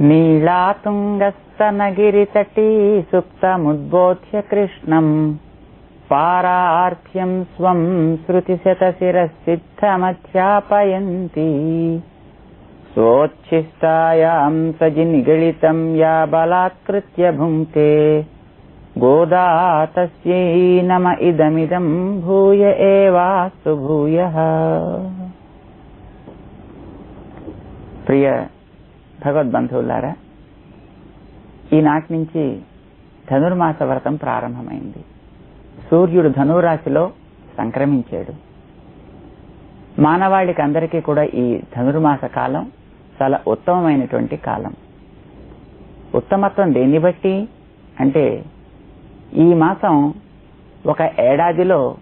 नीलातुङ्गस्तनगिरितटी सुप्तमुद्बोध्य कृष्णम् पारार्ध्यम् स्वम् श्रुतिशतशिरः सिद्धमध्यापयन्ती स्वोच्छिष्टायाम् स जिन्गितम् या बलात्कृत्य भुङ्क्ते। गोदा तस्यै नम इदमिदम् भूय एवास्तु भूयः। प्रिय భగవద్బంధువులారా ఈనాటి నుంచి ధనుర్మాస వ్రతం ప్రారంభమైంది. సూర్యుడు ధనురాశిలో సంక్రమించాడు. మానవాళికి అందరికీ కూడా ఈ ధనుర్మాస కాలం చాలా ఉత్తమమైనటువంటి కాలం. ఉత్తమత్వం దేన్ని బట్టి అంటే ఈ మాసం ఒక ఏడాదిలో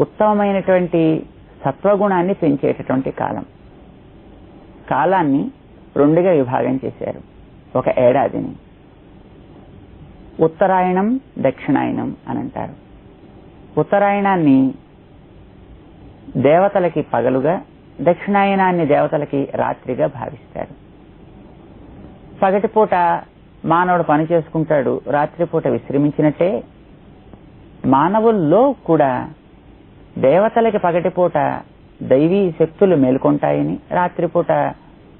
ఉత్తమమైనటువంటి సత్వగుణాన్ని పెంచేటటువంటి కాలం. కాలాన్ని రెండుగా విభాగం చేశారు. ఒక ఏడాదిని. ఉత్తరాయణం దక్షిణాయనం అని అంటారు. ఉత్తరాయణాన్ని దేవతలకి పగలుగా దక్షిణాయనాన్ని దేవతలకి రాత్రిగా భావిస్తారు. పగటిపూట మానవుడు పని చేసుకుంటాడు రాత్రిపూట విశ్రమించినట్టే మానవుల్లో కూడా దేవతలకి పగటిపూట దైవీ శక్తులు మేల్కొంటాయని రాత్రిపూట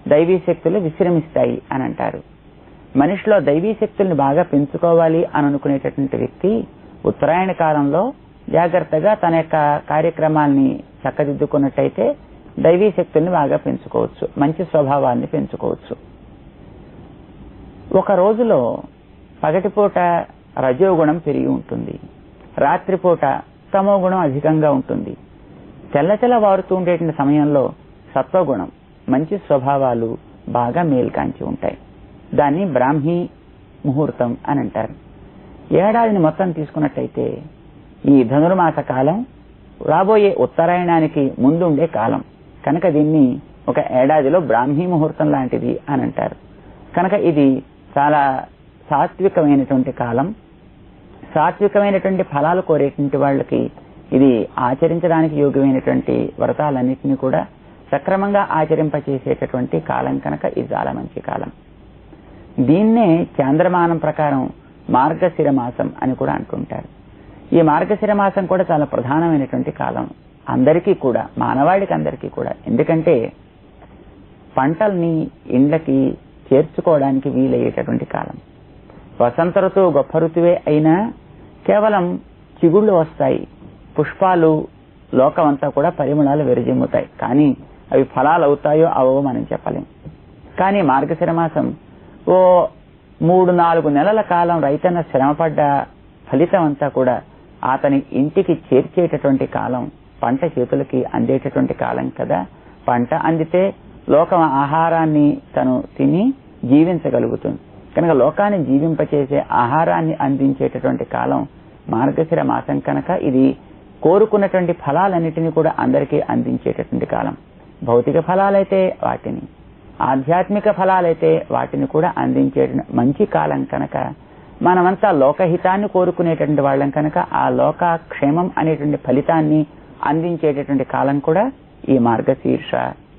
దైవీ శక్తులు విశ్రమిస్తాయి అని అంటారు. మనిషిలో దైవీ శక్తుల్ని బాగా పెంచుకోవాలి అని అనుకునేటటువంటి వ్యక్తి ఉత్తరాయణ కాలంలో జాగ్రత్తగా తన యొక్క కార్యక్రమాల్ని చక్కదిద్దుకున్నట్టయితే దైవీ శక్తుల్ని బాగా పెంచుకోవచ్చు మంచి స్వభావాన్ని పెంచుకోవచ్చు. ఒక రోజులో పగటిపూట రజోగుణం పెరిగి ఉంటుంది. రాత్రిపూట తమో గుణం అధికంగా ఉంటుంది. తెల్ల తెల్ల వారుతూ ఉండేటువంటి సమయంలో సత్వగుణం మంచి స్వభావాలు బాగా మేల్కాంచి ఉంటాయి. దాన్ని బ్రాహ్మీ ముహూర్తం అని అంటారు. ఏడాదిని మొత్తం తీసుకున్నట్టయితే ఈ ధనుర్మాస కాలం రాబోయే ఉత్తరాయణానికి ముందుండే కాలం. కనుక దీన్ని ఒక ఏడాదిలో బ్రాహ్మీ ముహూర్తం లాంటిది అని అంటారు. కనుక ఇది చాలా సాత్వికమైనటువంటి కాలం. సాత్వికమైనటువంటి ఫలాలు కోరేటువంటి వాళ్ళకి ఇది ఆచరించడానికి యోగ్యమైనటువంటి వ్రతాలన్నింటినీ కూడా సక్రమంగా ఆచరింపచేసేటటువంటి కాలం కనుక ఇది చాలా మంచి కాలం. దీన్నే చాంద్రమానం ప్రకారం మార్గశిర మాసం అని కూడా అంటుంటారు. ఈ మార్గశిర మాసం కూడా చాలా ప్రధానమైనటువంటి కాలం. అందరికీ కూడా మానవాళికి అందరికీ కూడా. ఎందుకంటే పంటల్ని ఇండ్లకి చేర్చుకోవడానికి వీలయ్యేటటువంటి కాలం. వసంత ఋతువు గొప్ప ఋతువే అయినా కేవలం చిగుళ్ళు వస్తాయి. పుష్పాలు లోకమంతా కూడా పరిమళాలు విరజిమ్ముతాయి. కానీ అవి ఫలాలు అవుతాయో అవో మనం చెప్పలేం. కానీ మార్గశిర మాసం ఓ మూడు నాలుగు నెలల కాలం రైతన్న శ్రమపడ్డ ఫలితం అంతా కూడా అతని ఇంటికి చేర్చేటటువంటి కాలం పంట చేతులకి అందేటటువంటి కాలం కదా. పంట అందితే లోకం ఆహారాన్ని తను తిని జీవించగలుగుతుంది. కనుక లోకాన్ని జీవింపచేసే ఆహారాన్ని అందించేటటువంటి కాలం మార్గశిర మాసం కనుక ఇది కోరుకున్నటువంటి ఫలాలన్నిటినీ కూడా అందరికీ అందించేటటువంటి కాలం. భౌతిక ఫలాలైతే వాటిని ఆధ్యాత్మిక ఫలాలైతే వాటిని కూడా అందించే మంచి కాలం కనుక మనమంతా లోకహితాన్ని కోరుకునేటువంటి వాళ్ళం కనుక ఆ లోక క్షేమం అనేటువంటి ఫలితాన్ని అందించేటటువంటి కాలం కూడా ఈ మార్గశీర్ష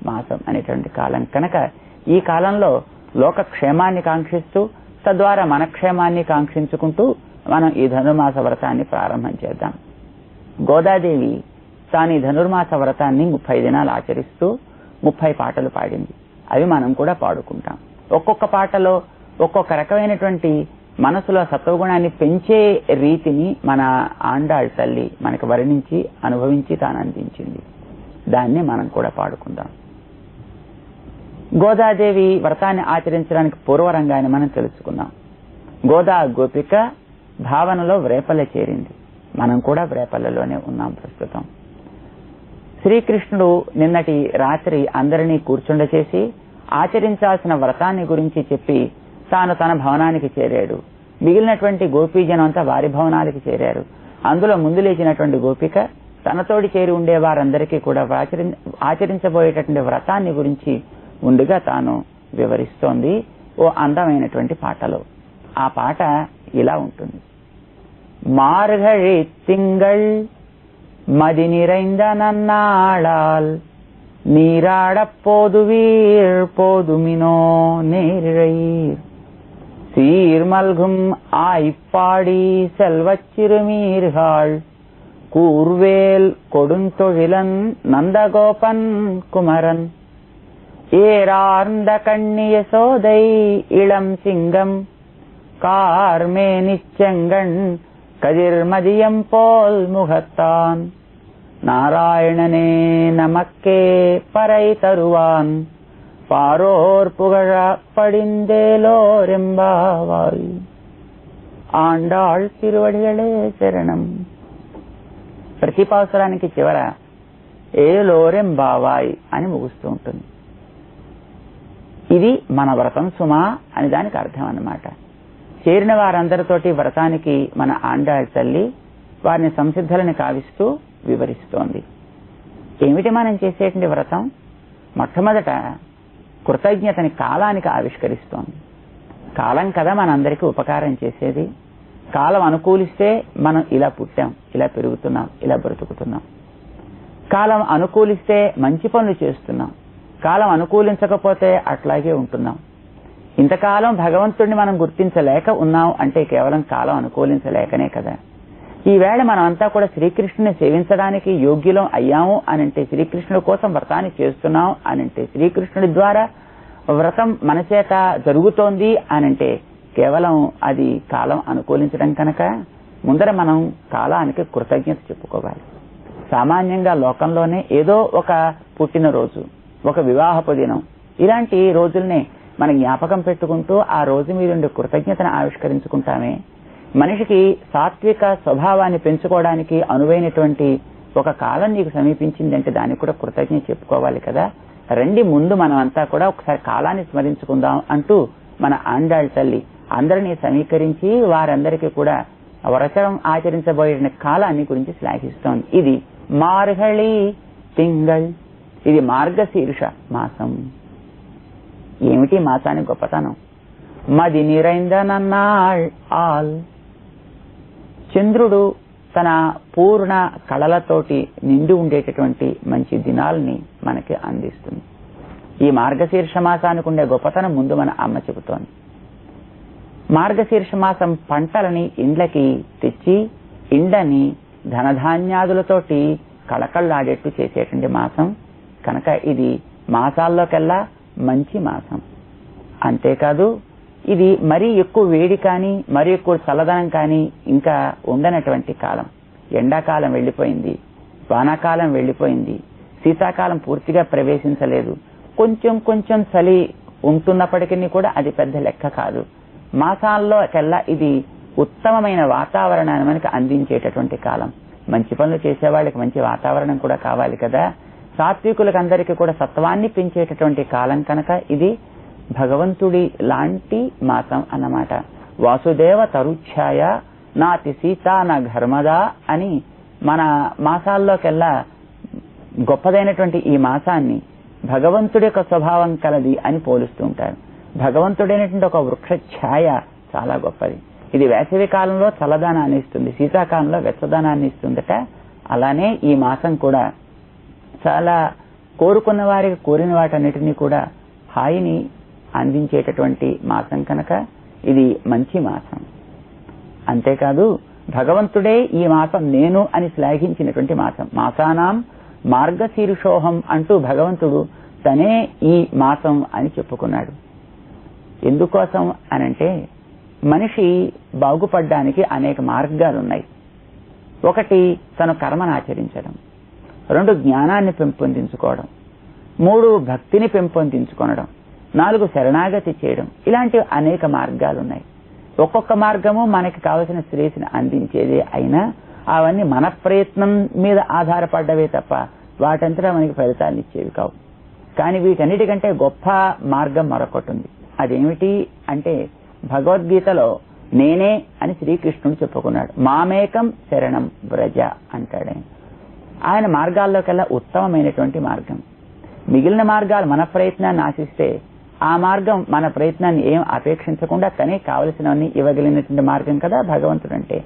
మాసం అనేటువంటి కాలం కనుక ఈ కాలంలో లోక క్షేమాన్ని కాంక్షిస్తూ తద్వారా మన క్షేమాన్ని కాంక్షించుకుంటూ మనం ఈ ధనుర్మాస వ్రతాన్ని ప్రారంభం చేద్దాం. గోదాదేవి తాను ఈ ధనుర్మాస వ్రతాన్ని ముప్పై దినాలు ఆచరిస్తూ ముప్పై పాటలు పాడింది. అవి మనం కూడా పాడుకుంటాం. ఒక్కొక్క పాటలో ఒక్కొక్క రకమైనటువంటి మనసులో సత్వగుణాన్ని పెంచే రీతిని మన ఆండాళ్ తల్లి మనకు వర్ణించి అనుభవించి తాను అందించింది. దాన్ని మనం కూడా పాడుకుందాం. గోదాదేవి వ్రతాన్ని ఆచరించడానికి పూర్వరంగాన్ని మనం తెలుసుకుందాం. గోదా గోపిక భావనలో వ్రేపల్లె చేరింది. మనం కూడా వ్రేపల్లెలోనే ఉన్నాం ప్రస్తుతం. శ్రీకృష్ణుడు నిన్నటి రాత్రి అందరినీ కూర్చుండచేసి ఆచరించాల్సిన వ్రతాన్ని గురించి చెప్పి తాను తన భవనానికి చేరాడు. మిగిలినటువంటి గోపీజనం అంతా వారి భవనాలకి చేరారు. అందులో ముందు లేచినటువంటి గోపిక తనతోటి చేరి ఉండే వారందరికీ కూడా ఆచరించబోయేటటువంటి వ్రతాన్ని గురించి ముందుగా తాను వివరిస్తోంది. ఓ అందమైనటువంటి పాటలో. ఆ పాట ఇలా ఉంటుంది. మార్గళి తింగళ్ மதி நிறைந்த நன்னாளால் நீராடப் போதுவீர் போதுமினோ நேரிழையீர். சீர்மல்கும் ஆய்ப்பாடி செல்வச் சிறுமீர்கள் கூர்வேல் கொடுந்தொழிலன் நந்தகோபன் குமரன். ஏரார்ந்த கண்ணிய சோதை இளம் சிங்கம் கார்மே நிச்செங்கண் கதிர்மதியம் போல் முகத்தான் நாராயணனே நமக்கே பறை தருவான் பாரோர் புகழ படிந்தேலோரெம்பாவாய் ఆండాళ్ తిరువడిగలే శరణం ప్రతి పాసురానికి చివర ఏ లోరెం బావాయ్ అని ముగుస్తూ ఉంటుంది ఇది మన వ్రతం సుమా అని దానికి అర్థం అన్నమాట చేరిన వారందరితోటి వ్రతానికి మన ఆండాళ్ తల్లి వారిని సంసిద్ధులని కావిస్తూ వివరిస్తోంది. ఏమిటి మనం చేసేటువంటి వ్రతం? మొట్టమొదట కృతజ్ఞతని కాలానికి ఆవిష్కరిస్తోంది. కాలం కదా మనందరికీ ఉపకారం చేసేది. కాలం అనుకూలిస్తే మనం ఇలా పుట్టాం ఇలా పెరుగుతున్నాం ఇలా బ్రతుకుతున్నాం. కాలం అనుకూలిస్తే మంచి పనులు చేస్తున్నాం. కాలం అనుకూలించకపోతే అట్లాగే ఉంటున్నాం. ఇంతకాలం భగవంతుడిని మనం గుర్తించలేక ఉన్నాం అంటే కేవలం కాలం అనుకూలించలేకనే కదా. ఈవేళ అంతా కూడా శ్రీకృష్ణుని సేవించడానికి యోగ్యులం అయ్యాము అనంటే శ్రీకృష్ణుడి కోసం వ్రతాన్ని చేస్తున్నాం అనంటే శ్రీకృష్ణుడి ద్వారా వ్రతం మన చేత జరుగుతోంది అనంటే కేవలం అది కాలం అనుకూలించడం కనుక. ముందర మనం కాలానికి కృతజ్ఞత చెప్పుకోవాలి. సామాన్యంగా లోకంలోనే ఏదో ఒక పుట్టినరోజు ఒక వివాహపు దినం ఇలాంటి రోజుల్నే మన జ్ఞాపకం పెట్టుకుంటూ ఆ రోజు మీద కృతజ్ఞతను ఆవిష్కరించుకుంటామే. మనిషికి సాత్విక స్వభావాన్ని పెంచుకోవడానికి అనువైనటువంటి ఒక కాలం నీకు సమీపించిందంటే దానికి కూడా కృతజ్ఞత చెప్పుకోవాలి కదా. రండి ముందు మనమంతా కూడా ఒకసారి కాలాన్ని స్మరించుకుందాం అంటూ మన ఆండాళ్ళ తల్లి అందరినీ సమీకరించి వారందరికీ కూడా వరచరం ఆచరించబోయిన కాలాన్ని గురించి శ్లాఘిస్తోంది. ఇది మార్గళి తింగళ్. ఇది మార్గశీర్ష మాసం. ఏమిటి మాసాని గొప్పతనం? మది నిరైందనన్నాళ్ ఆల్. చంద్రుడు తన పూర్ణ కళలతోటి నిండి ఉండేటటువంటి మంచి దినాల్ని మనకి అందిస్తుంది. ఈ మార్గశీర్ష మాసానికి ఉండే గొప్పతనం ముందు మన అమ్మ చెబుతోంది. మార్గశీర్ష మాసం పంటలని ఇండ్లకి తెచ్చి ఇండ్లని ధనధాన్యాదులతోటి కళకళ్ళాడేట్టు చేసేటువంటి మాసం. కనుక ఇది మాసాల్లోకెల్లా మంచి మాసం. అంతేకాదు ఇది మరీ ఎక్కువ వేడి కానీ మరీ ఎక్కువ చల్లదనం కానీ ఇంకా ఉండనటువంటి కాలం. ఎండాకాలం వెళ్ళిపోయింది వానాకాలం వెళ్ళిపోయింది శీతాకాలం పూర్తిగా ప్రవేశించలేదు. కొంచెం కొంచెం చలి ఉంటున్నప్పటికీ కూడా అది పెద్ద లెక్క కాదు. మాసాల్లో కల్లా ఇది ఉత్తమమైన వాతావరణాన్ని మనకి అందించేటటువంటి కాలం. మంచి పనులు చేసే వాళ్ళకి మంచి వాతావరణం కూడా కావాలి కదా. సాత్వికులకందరికీ కూడా సత్వాన్ని పెంచేటటువంటి కాలం కనుక ఇది భగవంతుడి లాంటి మాసం అన్నమాట. వాసుదేవ తరుఛాయ నాతి సీత నా ఘర్మద అని మన మాసాల్లోకెల్లా గొప్పదైనటువంటి ఈ మాసాన్ని భగవంతుడి యొక్క స్వభావం కలది అని పోలుస్తూ ఉంటారు. భగవంతుడైనటువంటి ఒక వృక్ష ఛాయ చాలా గొప్పది. ఇది వేసవి కాలంలో చల్లదనాన్ని ఇస్తుంది. శీతాకాలంలో వెచ్చదనాన్ని ఇస్తుందట. అలానే ఈ మాసం కూడా చాలా కోరుకున్న వారికి కోరిన వాటన్నిటినీ కూడా హాయిని అందించేటటువంటి మాసం కనుక ఇది మంచి మాసం. అంతేకాదు భగవంతుడే ఈ మాసం నేను అని శ్లాఘించినటువంటి మాసం. మాసానాం మార్గశీర్షోహం అంటూ భగవంతుడు తనే ఈ మాసం అని చెప్పుకున్నాడు. ఎందుకోసం అనంటే మనిషి బాగుపడ్డానికి అనేక మార్గాలున్నాయి. ఒకటి తన కర్మను ఆచరించడం. రెండు జ్ఞానాన్ని పెంపొందించుకోవడం మూడు భక్తిని పెంపొందించుకోవడం నాలుగు శరణాగతి చేయడం ఇలాంటి అనేక మార్గాలు ఉన్నాయి ఒక్కొక్క మార్గము మనకి కావలసిన శ్రేయస్సుని అందించేదే అయినా అవన్నీ మన ప్రయత్నం మీద ఆధారపడ్డవే తప్ప వాటంతటా మనకి ఫలితాన్ని ఇచ్చేవి కావు. కానీ వీటన్నిటికంటే గొప్ప మార్గం మరొకటి ఉంది. అదేమిటి అంటే భగవద్గీతలో నేనే అని శ్రీకృష్ణుడు చెప్పుకున్నాడు. మామేకం శరణం వ్రజ అంటాడు ఆయన. ఆయన మార్గాల్లోకెల్లా ఉత్తమమైనటువంటి మార్గం. మిగిలిన మార్గాలు మన ప్రయత్నాన్ని ఆశిస్తే ఆ మార్గం మన ప్రయత్నాన్ని ఏం అపేక్షించకుండా తనే కావలసినవన్నీ ఇవ్వగలిగినటువంటి మార్గం కదా భగవంతుడు అంటే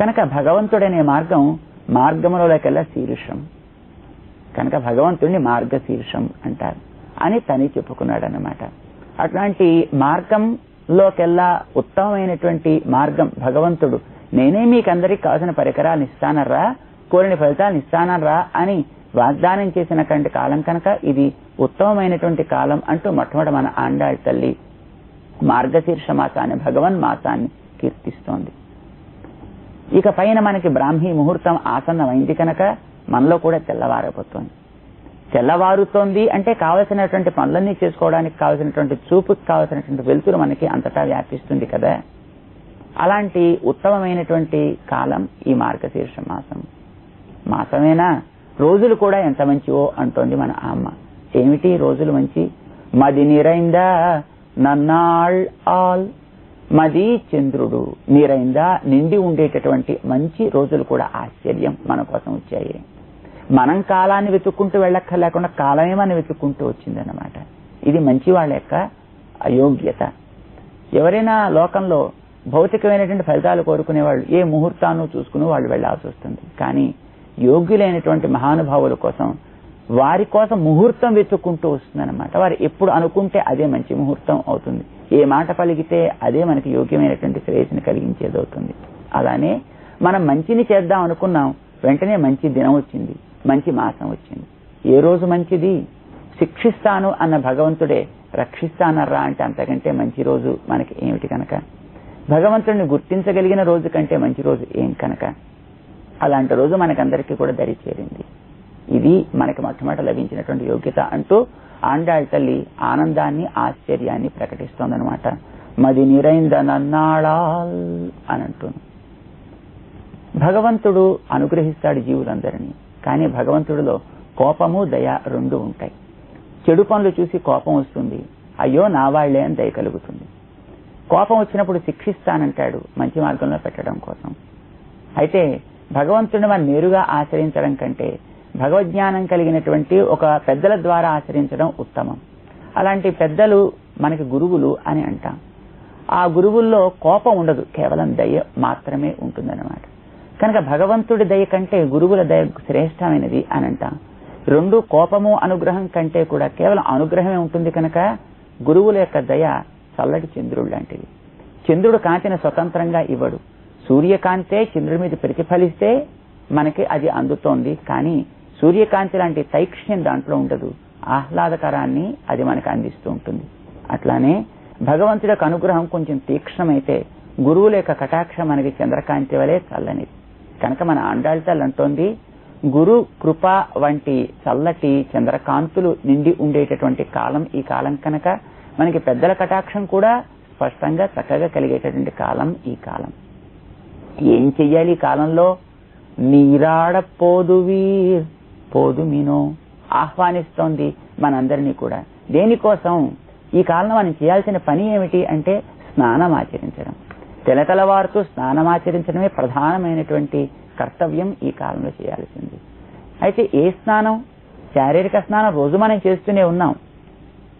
కనుక భగవంతుడనే మార్గం మార్గములలోకెల్లా శీర్షం. కనుక భగవంతుడిని మార్గశీర్షం అంటారు అని తని చెప్పుకున్నాడు అన్నమాట అట్లాంటి మార్గంలోకెల్లా ఉత్తమమైనటువంటి మార్గం భగవంతుడు. నేనే మీకందరికీ కావాల్సిన పరికరాలు ఇస్తానర్రా? కోరిన ఫలితాలను ఇస్తానర్రా అని వాగ్దానం చేసినటువంటి కాలం కనుక ఇది ఉత్తమమైనటువంటి కాలం అంటూ మొట్టమొదటి మన ఆండాళ్ తల్లి మార్గశీర్ష మాసాన్ని భగవన్ మాసాన్ని కీర్తిస్తోంది. ఇక పైన మనకి బ్రాహ్మీ ముహూర్తం ఆసన్నమైంది కనుక మనలో కూడా తెల్లవారబోతోంది. తెల్లవారుతోంది అంటే కావలసినటువంటి పనులన్నీ చేసుకోవడానికి కావలసినటువంటి చూపుకి కావలసినటువంటి వెలుతురు మనకి అంతటా వ్యాపిస్తుంది కదా. అలాంటి ఉత్తమమైనటువంటి కాలం ఈ మార్గశీర్ష మాసం మాసమేనా రోజులు కూడా ఎంత మంచివో అంటోంది మన అమ్మ. ఏమిటి రోజులు మంచి? మది నిరైందా? నన్నాళ్ ఆల్. మది చంద్రుడు. నీరైందా? నిండి ఉండేటటువంటి మంచి రోజులు కూడా ఆశ్చర్యం మన కోసం వచ్చాయి. మనం కాలాన్ని వెతుక్కుంటూ వెళ్ళక్కర్లేకుండా కాలమే మనం వెతుక్కుంటూ వచ్చిందన్నమాట. ఇది మంచి వాళ్ళ యొక్క అయోగ్యత. ఎవరైనా లోకంలో భౌతికమైనటువంటి ఫలితాలు కోరుకునే వాళ్ళు ఏ ముహూర్తాన్ని చూసుకుని వాళ్ళు వెళ్ళాల్సి వస్తుంది. కానీ యోగ్యులైనటువంటి మహానుభావుల కోసం వారి కోసం ముహూర్తం వెతుక్కుంటూ వస్తుందన్నమాట. వారు ఎప్పుడు అనుకుంటే అదే మంచి ముహూర్తం అవుతుంది. ఏ మాట పలిగితే అదే మనకి యోగ్యమైనటువంటి శ్రేయస్సుని కలిగించేది అవుతుంది. అలానే మనం మంచిని చేద్దాం అనుకున్నాం వెంటనే మంచి దినం వచ్చింది మంచి మాసం వచ్చింది. ఏ రోజు మంచిది? శిక్షిస్తాను అన్న భగవంతుడే రక్షిస్తానర్రా అంటే అంతకంటే మంచి రోజు మనకి ఏమిటి కనుక? భగవంతుడిని గుర్తించగలిగిన రోజు కంటే మంచి రోజు ఏం కనుక? అలాంటి రోజు మనకందరికీ కూడా దరి చేరింది. ఇది మనకి మొట్టమొదట లభించినటువంటి యోగ్యత అంటూ ఆండాళ్ తల్లి ఆనందాన్ని ఆశ్చర్యాన్ని ప్రకటిస్తోందనమాట మది నిరైందనన్నాళాల్ అని అంటుంది. భగవంతుడు అనుగ్రహిస్తాడు జీవులందరినీ కానీ భగవంతుడిలో కోపము దయ రెండు ఉంటాయి. చెడు పనులు చూసి కోపం వస్తుంది. అయ్యో నా వాళ్ళే అని దయ కలుగుతుంది. కోపం వచ్చినప్పుడు శిక్షిస్తానంటాడు మంచి మార్గంలో పెట్టడం కోసం. అయితే భగవంతుడిని మనం నేరుగా ఆచరించడం కంటే భగవజ్ఞానం కలిగినటువంటి ఒక పెద్దల ద్వారా ఆచరించడం ఉత్తమం. అలాంటి పెద్దలు మనకి గురువులు అని అంటాం. ఆ గురువుల్లో కోపం ఉండదు కేవలం దయ మాత్రమే ఉంటుందన్నమాట. కనుక భగవంతుడి దయ కంటే గురువుల దయ శ్రేష్టమైనది అని అంటాం. రెండు కోపము అనుగ్రహం కంటే కూడా కేవలం అనుగ్రహమే ఉంటుంది కనుక గురువుల యొక్క దయ చల్లటి చంద్రుడు లాంటిది. చంద్రుడు కాంతిని స్వతంత్రంగా ఇవ్వడు. సూర్యకాంతే చంద్రుడి మీద ప్రతిఫలిస్తే మనకి అది అందుతోంది. కానీ సూర్యకాంతి లాంటి తైక్ష్యం దాంట్లో ఉండదు. ఆహ్లాదకరాన్ని అది మనకు అందిస్తూ ఉంటుంది. అట్లానే భగవంతుడి యొక్క అనుగ్రహం కొంచెం తీక్ష్ణమైతే గురువుల యొక్క కటాక్షం మనకి చంద్రకాంతి వలె చల్లనిది కనుక మన ఆండాళ్తలు అంటోంది గురు కృప వంటి చల్లటి చంద్రకాంతులు నిండి ఉండేటటువంటి కాలం ఈ కాలం కనుక మనకి పెద్దల కటాక్షం కూడా స్పష్టంగా చక్కగా కలిగేటటువంటి కాలం ఈ కాలం. ఏం చెయ్యాలి ఈ కాలంలో? నీరాడ పోదువీర్ పోదు మీనో ఆహ్వానిస్తోంది మనందరినీ కూడా. దేనికోసం? ఈ కాలంలో మనం చేయాల్సిన పని ఏమిటి అంటే స్నానం ఆచరించడం. తెలతెలవారుతూ స్నానం ఆచరించడమే ప్రధానమైనటువంటి కర్తవ్యం ఈ కాలంలో చేయాల్సింది. అయితే ఏ స్నానం? శారీరక స్నానం రోజు మనం చేస్తూనే ఉన్నాం.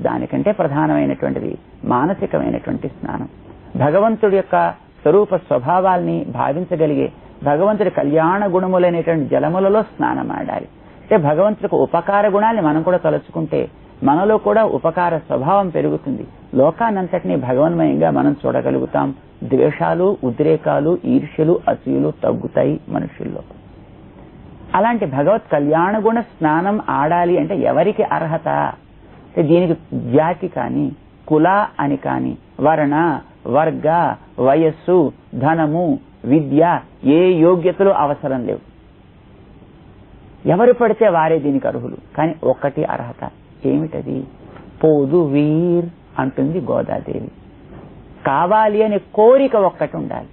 దానికంటే ప్రధానమైనటువంటిది మానసికమైనటువంటి స్నానం. భగవంతుడి యొక్క స్వరూప స్వభావాల్ని భావించగలిగే భగవంతుడి కళ్యాణ గుణములైనటువంటి జలములలో స్నానం ఆడాలి అంటే భగవంతుడికి ఉపకార గుణాన్ని మనం కూడా తలుచుకుంటే మనలో కూడా ఉపకార స్వభావం పెరుగుతుంది. లోకానంతటినీ భగవన్మయంగా మనం చూడగలుగుతాం. ద్వేషాలు ఉద్రేకాలు ఈర్ష్యలు అసూయలు తగ్గుతాయి మనుషుల్లో. అలాంటి భగవత్ కళ్యాణ గుణ స్నానం ఆడాలి అంటే ఎవరికి అర్హత? దీనికి జాతి కానీ కుల అని కానీ వర్ణ వర్గ వయస్సు ధనము విద్య ఏ యోగ్యతలు అవసరం లేవు. ఎవరు పడితే వారే దీనికి అర్హులు. కానీ ఒక్కటి అర్హత ఏమిటది? పోదు వీర్ అంటుంది గోదాదేవి. కావాలి అనే కోరిక ఒక్కటి ఉండాలి.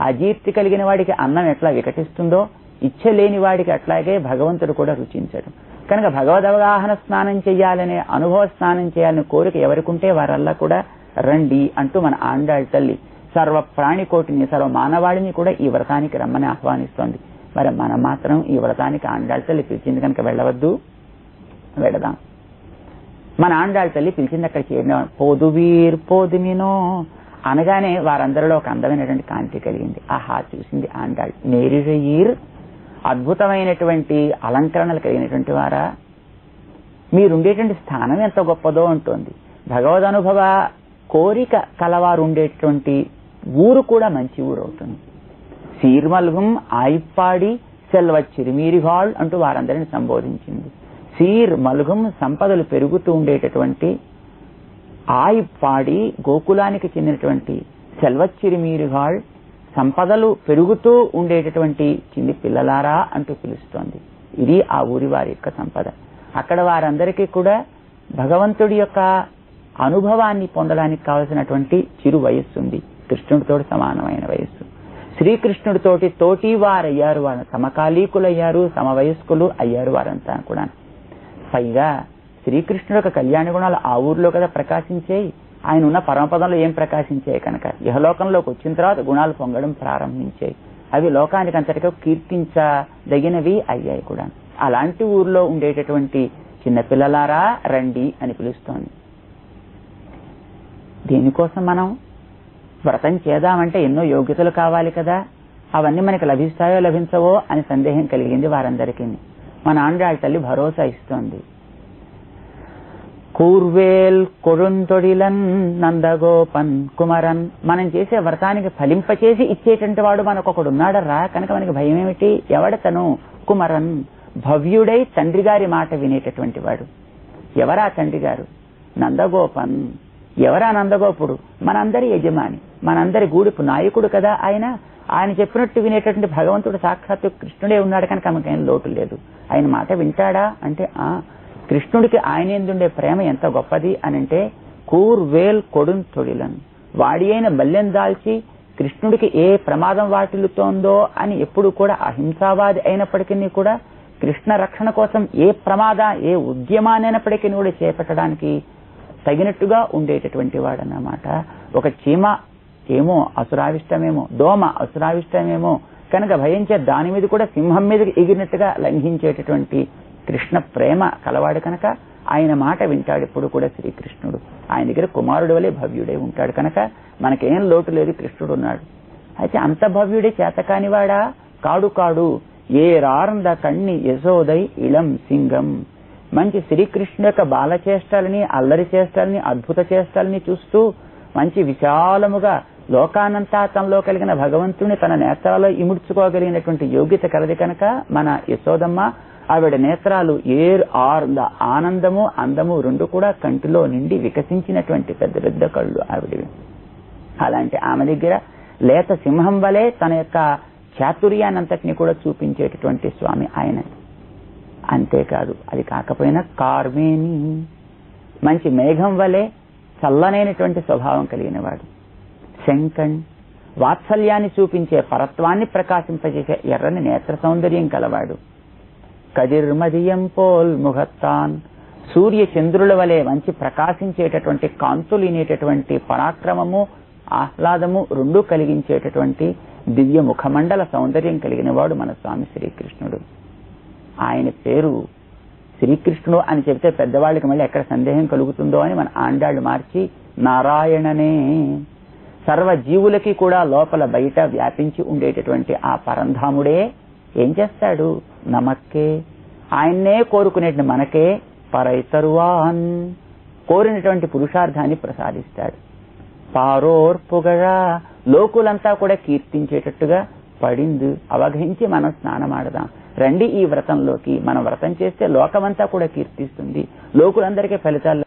అజీర్తి కలిగిన వాడికి అన్నం ఎట్లా వికటిస్తుందో ఇచ్చలేని వాడికి అట్లాగే భగవంతుడు కూడా రుచించడం. కనుక భగవద్ అవగాహన స్నానం చేయాలనే అనుభవ స్నానం చేయాలనే కోరిక ఎవరికుంటే వారల్లా కూడా రండి అంటూ మన ఆండాళ్ళ తల్లి సర్వ ప్రాణికోటిని సర్వ మానవాళిని కూడా ఈ వ్రతానికి రమ్మని ఆహ్వానిస్తోంది. మరి మనం మాత్రం ఈ వ్రతానికి ఆండాళ్ళ తల్లి పిలిచింది కనుక వెళ్ళవద్దు? వెళదాం మన ఆండాళ్ళ తల్లి పిలిచింది అక్కడ చేరిన పోదు వీర్ పోదు మీనో అనగానే వారందరిలో ఒక అందమైనటువంటి కాంతి కలిగింది. ఆహా చూసింది ఆండాళ్ నేరిజయీర్ అద్భుతమైనటువంటి అలంకరణలు కలిగినటువంటి వారా? మీరుండేటువంటి స్థానం ఎంత గొప్పదో ఉంటుంది భగవద్ అనుభవ కోరిక కలవారు ఉండేటువంటి ఊరు కూడా మంచి ఊరు అవుతుంది. సీర్మల్గం ఆయిప్పాడి సెల్వ చిరుమీరిగాళ్ అంటూ వారందరిని సంబోధించింది. సీర్ మలుగం సంపదలు పెరుగుతూ ఉండేటటువంటి ఆయిప్పాడి గోకులానికి చెందినటువంటి సెల్వచ్చిరిమీరుగాళ్ సంపదలు పెరుగుతూ ఉండేటటువంటి చిన్ని పిల్లలారా అంటూ పిలుస్తోంది. ఇది ఆ ఊరి వారి యొక్క సంపద. అక్కడ వారందరికీ కూడా భగవంతుడి యొక్క అనుభవాన్ని పొందడానికి కావలసినటువంటి చిరు వయస్సు ఉంది కృష్ణుడితో సమానమైన వయస్సు. శ్రీకృష్ణుడితోటి తోటి వారయ్యారు వారు. సమకాలీకులయ్యారు సమవయస్కులు అయ్యారు వారంతా కూడా. పైగా శ్రీకృష్ణుడు యొక్క కళ్యాణ గుణాలు ఆ ఊర్లో కదా ప్రకాశించేయి. ఆయన ఉన్న పరమపదంలో ఏం ప్రకాశించాయి కనుక? యహలోకంలోకి వచ్చిన తర్వాత గుణాలు పొంగడం ప్రారంభించాయి. అవి లోకానికి అంతటిగా కీర్తించదగినవి అయ్యాయి కూడా. అలాంటి ఊర్లో ఉండేటటువంటి చిన్నపిల్లలారా రండి అని పిలుస్తోంది. దీనికోసం మనం వ్రతం చేద్దామంటే ఎన్నో యోగ్యతలు కావాలి కదా? అవన్నీ మనకి లభిస్తాయో లభించవో అని సందేహం కలిగింది వారందరికీ. మన ఆండాళ్ళ తల్లి భరోసా ఇస్తోంది. కూర్వేల్ కొడుంతొడిలన్ నందగోపన్ కుమరన్. మనం చేసే వ్రతానికి ఫలింపచేసి ఇచ్చేటువంటి వాడు మనకొకడు ఉన్నాడరా కనుక మనకి భయం ఏమిటి ఎవడతను? కుమరన్. భవ్యుడై తండ్రి గారి మాట వినేటటువంటి వాడు. ఎవరా తండ్రి గారు నందగోపన్. ఎవరా నందగోపుడు? మనందరి యజమాని. మనందరి గూడుపు నాయకుడు కదా ఆయన. ఆయన చెప్పినట్టు వినేటటువంటి భగవంతుడు సాక్షాత్తు కృష్ణుడే ఉన్నాడు కనుక ఆమెకేం లోటు లేదు. ఆయన మాట వింటాడా అంటే ఆ కృష్ణుడికి ఆయన ఎందుండే ప్రేమ ఎంత గొప్పది అని అంటే కూర్వేల్ కొడున్ తొడిలన్. వాడి అయిన బల్యం దాల్చి కృష్ణుడికి ఏ ప్రమాదం వాటిల్లుతోందో అని ఎప్పుడు కూడా అహింసావాది అయినప్పటికీ కూడా కృష్ణ రక్షణ కోసం ఏ ప్రమాద ఏ ఉద్యమాన్నైనప్పటికీ కూడా చేపట్టడానికి తగినట్టుగా ఉండేటటువంటి వాడన్నమాట. ఒక చీమ ఏమో అసురావిష్టమేమో దోమ అసురావిష్టమేమో కనుక భయించే దాని మీద కూడా సింహం మీద ఎగిరినట్టుగా లంఘించేటటువంటి కృష్ణ ప్రేమ కలవాడు కనుక ఆయన మాట వింటాడు ఎప్పుడు కూడా శ్రీకృష్ణుడు. ఆయన దగ్గర కుమారుడు వలె భవ్యుడే ఉంటాడు కనుక మనకేం లోటు లేదు కృష్ణుడు ఉన్నాడు. అయితే అంత భవ్యుడే చేతకానివాడా? కాడు కాడు. ఏ రారంద కన్ని యశోదై ఇళం సింగం. మంచి శ్రీకృష్ణుడు యొక్క బాలచేష్టాలని అల్లరి చేష్టాలని అద్భుత చేష్టాలని చూస్తూ మంచి విశాలముగా లోకానంతా తనలో కలిగిన భగవంతుని తన నేత్రాల్లో ఇముడ్చుకోగలిగినటువంటి యోగ్యత కలది కనుక మన యశోదమ్మ ఆవిడ నేత్రాలు ఏర్ ఆర్ ఆనందము అందము రెండు కూడా కంటిలో నిండి వికసించినటువంటి పెద్ద పెద్ద కళ్ళు ఆవిడవి. అలాంటి ఆమె దగ్గర లేత సింహం వలె తన యొక్క చాతుర్యానంతటిని కూడా చూపించేటటువంటి స్వామి ఆయన. అంతేకాదు అది కాకపోయినా కార్మేని. మంచి మేఘం వలె చల్లనైనటువంటి స్వభావం కలిగిన వాడు శంకణ్ వాత్సల్యాన్ని చూపించే పరత్వాన్ని ప్రకాశింపజేసే ఎర్రని నేత్ర సౌందర్యం కలవాడు. కదిర్మదియం పోల్ ముహత్తాన్ సూర్య చంద్రుల వలె మంచి ప్రకాశించేటటువంటి కాంతులినేటటువంటి పరాక్రమము ఆహ్లాదము రెండూ కలిగించేటటువంటి దివ్య ముఖమండల సౌందర్యం కలిగిన వాడు మన స్వామి శ్రీకృష్ణుడు. ఆయన పేరు శ్రీకృష్ణుడు అని చెబితే పెద్దవాళ్ళకి మళ్ళీ ఎక్కడ సందేహం కలుగుతుందో అని మన ఆండాళ్ళు మార్చి నారాయణనే. సర్వ జీవులకి కూడా లోపల బయట వ్యాపించి ఉండేటటువంటి ఆ పరంధాముడే ఏం చేస్తాడు? నమక్కే ఆయన్నే కోరుకునేటువంటి మనకే పరైతరువాన్. కోరినటువంటి పురుషార్థాన్ని ప్రసాదిస్తాడు. పారోర్పుగగా లోకులంతా కూడా కీర్తించేటట్టుగా పడింది. అవగహించి మనం స్నానమాడదాం. రండి ఈ వ్రతంలోకి. మనం వ్రతం చేస్తే లోకమంతా కూడా కీర్తిస్తుంది. లోకులందరికీ ఫలితాలు